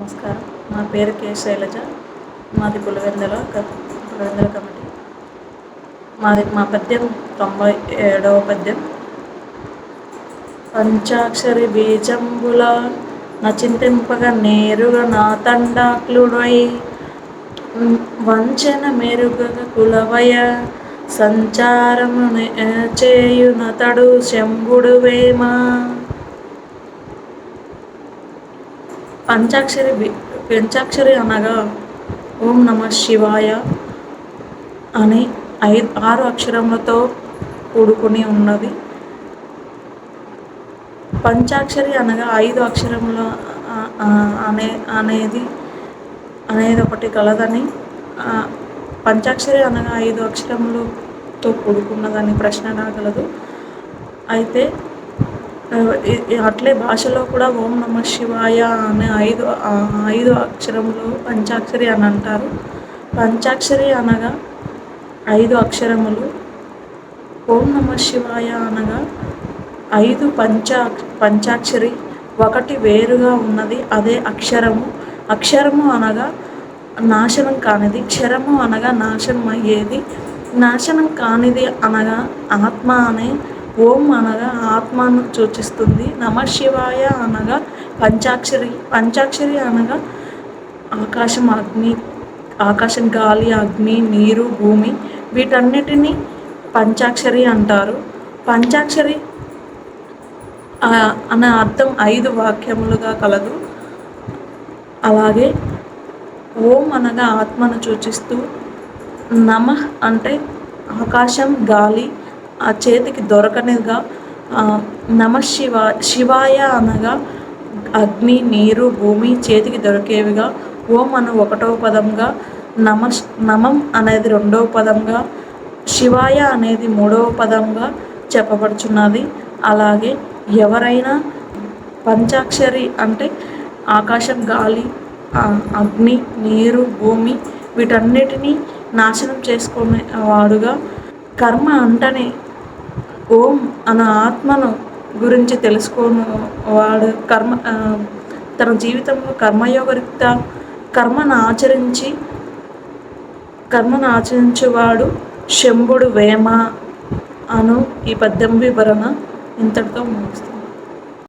నమస్కారం. నా పేరు కే. శైలజ. మాది పులివెందుల క- కమిటీ. మాది మా పద్యం తొంభై ఏడవ పద్యం. పంచాక్షరి బీజంబుల నచింతింపగా నేరుగా నా తండాక్లుడై వంచన మెరుగగ కులవయ సంచారము చేయునతడు శంభుడు వేమా. పంచాక్షరి పంచాక్షరి అనగా ఓం నమ శివాయ అని ఐదు ఆరు అక్షరములతో కూడుకుని ఉన్నది. పంచాక్షరి అనగా ఐదు అక్షరముల అనే అనేది అనేది ఒకటి కలదని పంచాక్షరి అనగా ఐదు అక్షరములతో కూడుకున్నదని ప్రశ్న రాగలదు అయితే అట్లే భాషలో కూడా ఓం నమ శివాయ అనే ఐదు ఐదు అక్షరములు పంచాక్షరి అని అంటారు. పంచాక్షరి అనగా ఐదు అక్షరములు. ఓం నమ శివాయ అనగా ఐదు పంచా పంచాక్షరి. ఒకటి వేరుగా ఉన్నది అదే అక్షరము. అక్షరము అనగా నాశనం కానిది క్షరము అనగా నాశనం అయ్యేది నాశనం కానిది అనగా ఆత్మ అనే ఓం అనగా ఆత్మను సూచిస్తుంది. నమ శివాయ అనగా పంచాక్షరి పంచాక్షరి అనగా ఆకాశం అగ్ని ఆకాశం గాలి అగ్ని నీరు భూమి వీటన్నిటినీ పంచాక్షరి అంటారు. పంచాక్షరి అనే అర్థం ఐదు వాక్యములుగా కలదు. అలాగే ఓం అనగా ఆత్మను సూచిస్తూ నమ అంటే ఆకాశం గాలి ఆ చేతికి దొరకనిదిగా నమ శివ శివాయ అనగా అగ్ని నీరు భూమి చేతికి దొరికేవిగా ఓం అను ఒకటవ పదంగా నమ నమం అనేది రెండవ పదంగా శివాయ అనేది మూడవ పదంగా చెప్పబడుచున్నది. అలాగే ఎవరైనా పంచాక్షరి అంటే ఆకాశం గాలి అగ్ని నీరు భూమి వీటన్నిటినీ నాశనం చేసుకునే వాడుగా కర్మ అంటనే ఓం అన్న ఆత్మను గురించి తెలుసుకోను. వాడు కర్మ తన జీవితంలో కర్మయోగరిక్త కర్మను ఆచరించి కర్మను ఆచరించేవాడు శంభుడు వేమ అను ఈ పద్యం వివరణ ఇంతటితో ముగిస్తుంది